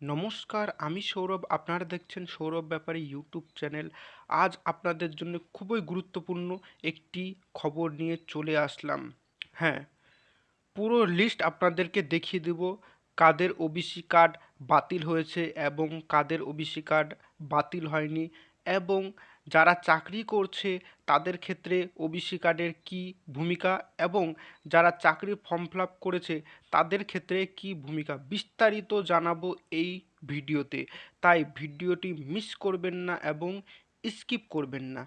নমস্কার, আমি সৌরভ। আপনারা দেখছেন সৌরভ ব্যাপারে ইউটিউব চ্যানেল আজ আপনাদের জন্য খুবই গুরুত্বপূর্ণ একটি খবর নিয়ে চলে আসলাম। হ্যাঁ পুরো লিস্ট আপনাদেরকে দেখিয়ে দেব। কাদের ওবিসি কার্ড বাতিল হয়েছে এবং কাদের ওবিসি কার্ড বাতিল হয়নি এবং যারা চাকরি করছে, তাদের ক্ষেত্রে ওবিসি কার্ডের কী ভূমিকা এবং যারা চাকরি ফর্ম ফিল করেছে, তাদের ক্ষেত্রে কী ভূমিকা? বিস্তারিত জানাব এই ভিডিওতে। তাই ভিডিওটি মিস করবেন না এবং স্কিপ করবেন না।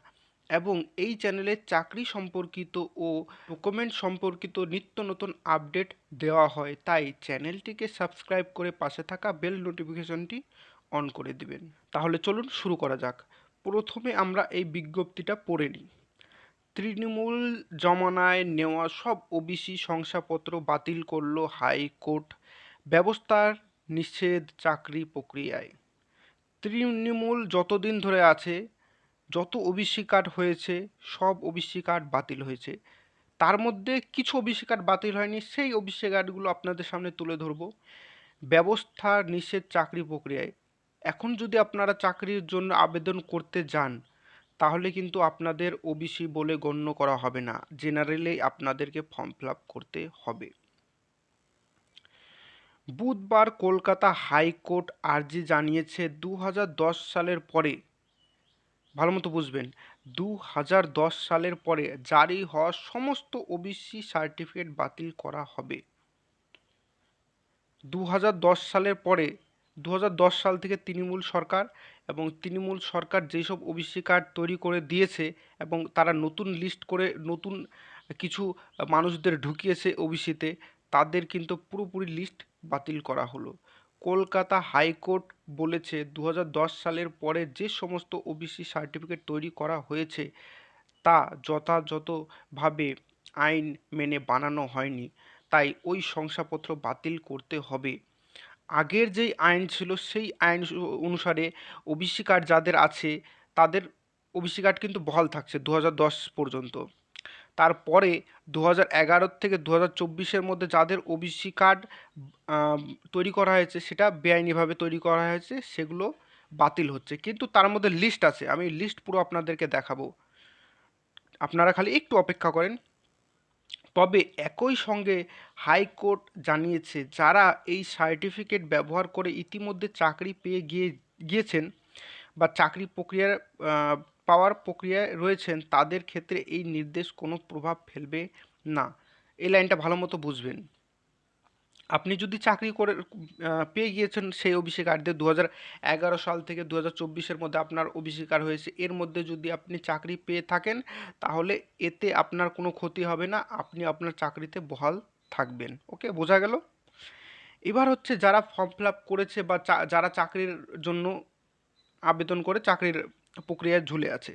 এবং এই চ্যানেলে চাকরি সম্পর্কিত ও ডকুমেন্ট সম্পর্কিত নিত্য নতুন আপডেট দেওয়া হয়। তাই চ্যানেলটিকে সাবস্ক্রাইব করে পাশে থাকা বেল নোটিফিকেশনটি অন করে দিবেন। তাহলে চলুন শুরু করা যাক। প্রথমে আমরা এই বিজ্ঞপ্তিটা পড়ে নিই। তৃণমূল জমানায় নেওয়া সব ওবিসি শংসাপত্র বাতিল করল হাইকোর্ট। ব্যবস্থার নিষেধ চাকরি প্রক্রিয়ায়। তৃণমূল যতদিন ধরে আছে, যত ওবিসি কার্ড হয়েছে, সব ওবিসি কার্ড বাতিল হয়েছে। তার মধ্যে কিছু ওবিসি কার্ড বাতিল হয়নি, সেই ওবিসি কার্ডগুলো আপনাদের সামনে তুলে ধরবো। ব্যবস্থা নিষেধ চাকরি প্রক্রিয়ায়। এখন যদি আপনারা চাকরির জন্য আবেদন করতে যান, তাহলে কিন্তু আপনাদের ওবিসি বলে গণ্য করা হবে না। জেনারেলেই আপনাদেরকে ফর্ম ফিল করতে হবে। বুধবার কলকাতা হাইকোর্ট আর্জি জানিয়েছে দু হাজার দশ সালের পরে, ভালো মতো বুঝবেন দু হাজার দশ সালের পরে জারি হওয়া সমস্ত ওবিসি সার্টিফিকেট বাতিল করা হবে। দু হাজার দশ সালের পরে দু হাজার দশ সাল থেকে তৃণমূল সরকার এবং তৃণমূল সরকার যেসব ওবিসি কার্ড তৈরি করে দিয়েছে এবং তারা নতুন লিস্ট করে নতুন কিছু মানুষদের ঢুকিয়েছে ওবিসিতে, তাদের কিন্তু পুরোপুরি লিস্ট বাতিল করা হলো। কলকাতা হাইকোর্ট বলেছে দু হাজার দশ সালের পরে যে সমস্ত ওবিসি সার্টিফিকেট তৈরি করা হয়েছে, তা যথাযথভাবে আইন মেনে বানানো হয়নি। তাই ওই শংসাপত্র বাতিল করতে হবে। আগের যেই আইন ছিল, সেই আইন অনুসারে ওবিসি কার্ড যাদের আছে, তাদের ওবিসি কার্ড কিন্তু বহাল থাকছে দু হাজার দশ পর্যন্ত। তারপরে দু হাজার এগারো থেকে দু হাজার মধ্যে যাদের ওবিসি কার্ড তৈরি করা হয়েছে, সেটা বেআইনিভাবে তৈরি করা হয়েছে, সেগুলো বাতিল হচ্ছে। কিন্তু তার মধ্যে লিস্ট আছে, আমি লিস্ট পুরো আপনাদেরকে দেখাবো। আপনারা খালি একটু অপেক্ষা করেন তবে একই সঙ্গে হাইকোর্ট জানিয়েছে, যারা এই সার্টিফিকেট ব্যবহার করে ইতিমধ্যে চাকরি পেয়ে গিয়ে, গিয়েছেন বা চাকরি প্রক্রিয়ার পাওয়ার প্রক্রিয়ায় রয়েছেন, তাদের ক্ষেত্রে এই নির্দেশ কোনো প্রভাব ফেলবে না। এই লাইনটা ভালো মতো বুঝবেন। আপনি যদি চাকরি করে পেয়ে গিয়েছেন সেই কার্ড দিয়ে দু এগারো সাল থেকে দু হাজার চব্বিশের মধ্যে আপনার কার্ড হয়েছে। এর মধ্যে যদি আপনি চাকরি পেয়ে থাকেন, তাহলে এতে আপনার কোনো ক্ষতি হবে না। আপনি আপনার চাকরিতে বহাল থাকবেন। ওকে? বোঝা গেল? এবার হচ্ছে যারা ফর্ম ফিল করেছে বা যারা চাকরির জন্য আবেদন করে, চাকরির প্রক্রিয়ায় ঝুলে আছে।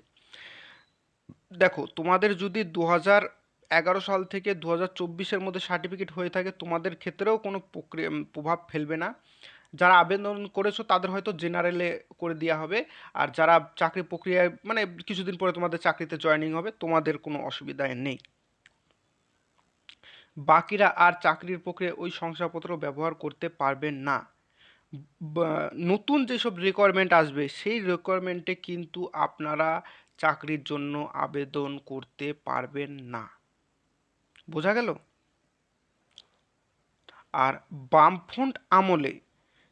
দেখো, তোমাদের যদি দু হাজার এগারো সাল থেকে দু হাজার চব্বিশের মধ্যে সার্টিফিকেট হয়ে থাকে, তোমাদের ক্ষেত্রেও কোনো প্রক্রিয়া প্রভাব ফেলবে না। যারা আবেদন করেছ, তাদের হয়তো জেনারেলে করে দেওয়া হবে। আর যারা চাকরি প্রক্রিয়ায় মানে কিছুদিন পরে তোমাদের চাকরিতে জয়েনিং হবে, তোমাদের কোনো অসুবিধায় নেই। বাকিরা আর চাকরির প্রক্রিয়ায় ওই শংসাপত্র ব্যবহার করতে পারবেন না। নতুন যেসব রিকোয়ারমেন্ট আসবে, সেই রিকোয়ারমেন্টে কিন্তু আপনারা চাকরির জন্য আবেদন করতে পারবেন না। বোঝা গেল? আর বামফ্রন্ট আমলে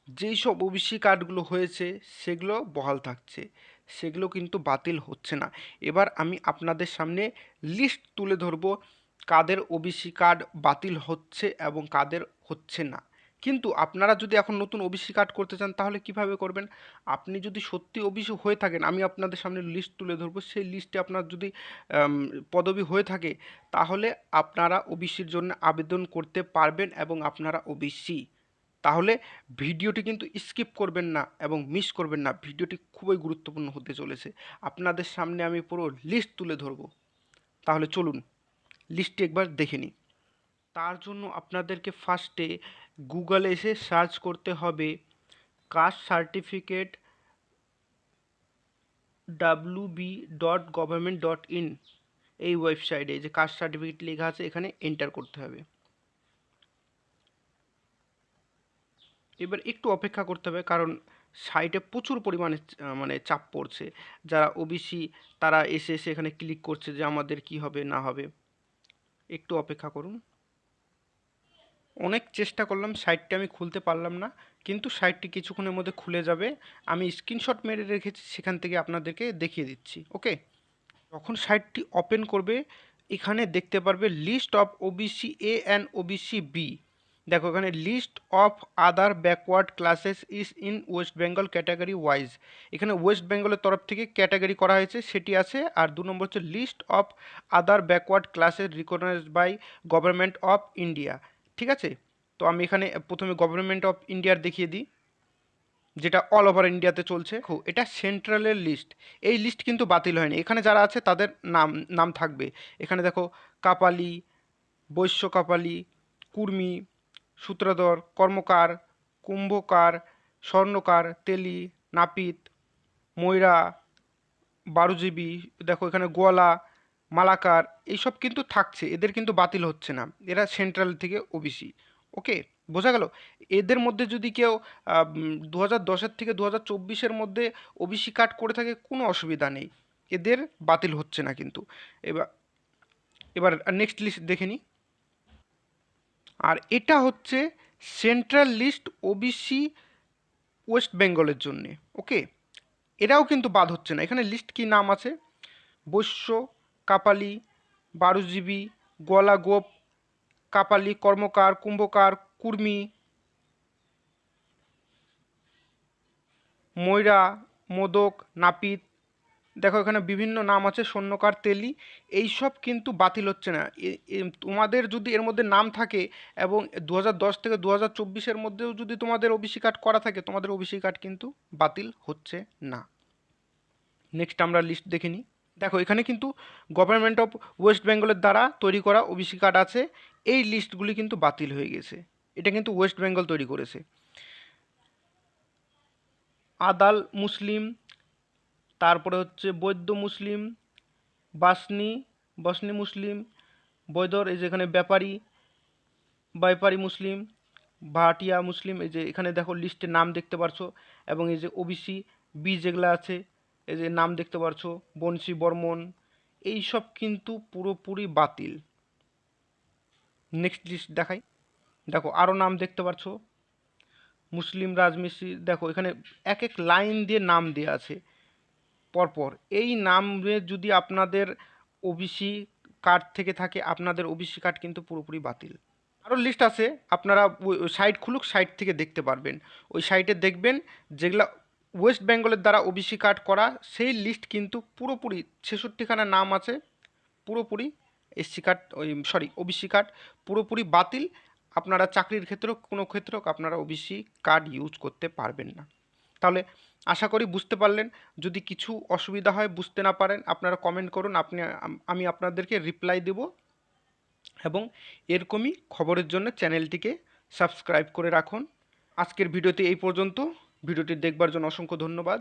যেই সব ওবিসি কার্ডগুলো হয়েছে, সেগুলো বহাল থাকছে। সেগুলো কিন্তু বাতিল হচ্ছে না। এবার আমি আপনাদের সামনে লিস্ট তুলে ধরব কাদের ওবিসি কার্ড বাতিল হচ্ছে এবং কাদের হচ্ছে না। কিন্তু আপনারা যদি এখন নতুন ওবিসি কার্ড করতে চান, তাহলে কীভাবে করবেন? আপনি যদি সত্যি ওবিসি হয়ে থাকেন, আমি আপনাদের সামনে লিস্ট তুলে ধরবো। সেই লিস্টে আপনার যদি পদবি হয়ে থাকে, তাহলে আপনারা ওবিসির জন্য আবেদন করতে পারবেন এবং আপনারা ওবিসি। তাহলে ভিডিওটি কিন্তু স্কিপ করবেন না এবং মিস করবেন না। ভিডিওটি খুবই গুরুত্বপূর্ণ হতে চলেছে। আপনাদের সামনে আমি পুরো লিস্ট তুলে ধরবো। তাহলে চলুন লিস্টটি একবার দেখে নিই। তার জন্য আপনাদেরকে ফার্স্টে গুগলে এসে সার্চ করতে হবে caste certificate W B dot government dot in এই ওয়েবসাইটে যে কাস্ট সার্টিফিকেট লেখা আছে, এখানে এন্টার করতে হবে। এবার একটু অপেক্ষা করতে হবে, কারণ সাইটে প্রচুর পরিমাণে মানে চাপ পড়ছে। যারা ওবিসি তারা এসে এসে এখানে ক্লিক করছে যে আমাদের কি হবে, না হবে। একটু অপেক্ষা করুন। অনেক চেষ্টা করলাম, সাইটটি আমি খুলতে পারলাম না, কিন্তু সাইটটি কিছুক্ষণের মধ্যে খুলে যাবে। আমি স্ক্রিনশট মেরে রেখেছি, সেখান থেকে আপনাদেরকে দেখিয়ে দিচ্ছি ওকে যখন সাইটটি ওপেন করবে, এখানে দেখতে পারবে list of OBC A and OBC B দেখো, এখানে list of other backward classes is in West Bengal category wise এখানে ওয়েস্ট বেঙ্গলের তরফ থেকে ক্যাটাগরি করা হয়েছে, সেটি আছে, আর দু নম্বর হচ্ছে list of other backward classes recognized by government of India ঠিক আছে? তো আমি এখানে প্রথমে গভর্নমেন্ট অফ ইন্ডিয়ার দেখিয়ে দিই যেটা অল ওভার ইন্ডিয়াতে চলছে। এটা সেন্ট্রালের লিস্ট এই লিস্ট কিন্তু বাতিল হয়নি। এখানে যারা আছে তাদের নাম নাম থাকবে। এখানে দেখো কাপালি বৈশ্য কাপালি কুর্মি সূত্রধর কর্মকার কুম্ভকার স্বর্ণকার তেলি নাপিত ময়রা বারুজীবী দেখো এখানে গোয়ালা মালাকার এইসব কিন্তু থাকছে, এদের কিন্তু বাতিল হচ্ছে না। এরা সেন্ট্রাল থেকে ওবিসি ওকে? বোঝা গেল? এদের মধ্যে যদি কেউ দু হাজার দশের থেকে দু হাজার চব্বিশের মধ্যে ওবিসি কার্ড করে থাকে, কোনো অসুবিধা নেই। এদের বাতিল হচ্ছে না কিন্তু। এবার এবার নেক্সট লিস্ট দেখে নিই আর এটা হচ্ছে সেন্ট্রাল লিস্ট ওবিসি ওয়েস্ট বেঙ্গলের জন্যে, ওকে? এরাও কিন্তু বাদ হচ্ছে না। এখানে লিস্ট কি নাম আছে? বৈশ্য কাপালি বারুজীবী গোয়ালা গোপ, কাপালি, কর্মকার, কুম্ভকার, কুর্মি, ময়রা, মোদক, নাপিত, দেখো এখানে বিভিন্ন নাম আছে স্বর্ণকার তেলি এই সব কিন্তু বাতিল হচ্ছে না। তোমাদের যদি এর মধ্যে নাম থাকে এবং দু থেকে দু হাজার মধ্যেও যদি তোমাদের ওবিসি কার্ড করা থাকে, তোমাদের ওবিসি কার্ড কিন্তু বাতিল হচ্ছে না। নেক্সট আমরা লিস্ট দেখে নিই। দেখো, এখানে কিন্তু গভর্নমেন্ট অফ ওয়েস্ট বেঙ্গলের দ্বারা তৈরি করা ওবিসি কার্ড আছে। এই লিস্টগুলি কিন্তু বাতিল হয়ে গেছে। এটা কিন্তু ওয়েস্ট বেঙ্গল তৈরি করেছে। আদাল মুসলিম, তারপরে হচ্ছে বৈদ্য মুসলিম, বাসনি, বসনি মুসলিম, বৈদর, এই যে এখানে ব্যাপারী ব্যাপারী মুসলিম, ভাটিয়া মুসলিম, এই যে এখানে দেখো লিস্টে নাম দেখতে পারছ, এবং এই যে ওবিসি, বি যেগুলো আছে এই যে নাম দেখতে পারছ বংশী বর্মন এই সব কিন্তু পুরোপুরি বাতিল। নেক্সট লিস্ট দেখাই। দেখো আরও নাম দেখতে পারছ। মুসলিম রাজমিস্ত্রি, দেখো, এখানে এক এক লাইন দিয়ে নাম দেওয়া আছে। পরপর, এই নামে যদি আপনাদের ওবিসি কার্ড থেকে থাকে, আপনাদের ওবিসি কার্ড কিন্তু পুরোপুরি বাতিল। আরও লিস্ট আছে, আপনারা সাইট খুলুক সাইট থেকে দেখতে পারবেন। ওই সাইটে দেখবেন, যেগুলা ওয়েস্ট বেঙ্গলের দ্বারা ওবিসি কার্ড করা সেই লিস্ট কিন্তু পুরোপুরি ছেষট্টিখানা নাম আছে, পুরোপুরি এসসি কার্ড ওই সরি ওবিসি কার্ড পুরোপুরি বাতিল। আপনারা চাকরির ক্ষেত্রেও, কোনো ক্ষেত্রেও আপনারা ওবিসি কার্ড ইউজ করতে পারবেন না। তাহলে আশা করি বুঝতে পারলেন। যদি কিছু অসুবিধা হয়, বুঝতে না পারেন, আপনারা কমেন্ট করুন। আপনি, আমি আপনাদেরকে রিপ্লাই দেব এবং এরকমই খবরের জন্য চ্যানেলটিকে সাবস্ক্রাইব করে রাখুন। আজকের ভিডিওতে এই পর্যন্ত। ভিডিওটি দেখবার জন্য অসংখ্য ধন্যবাদ।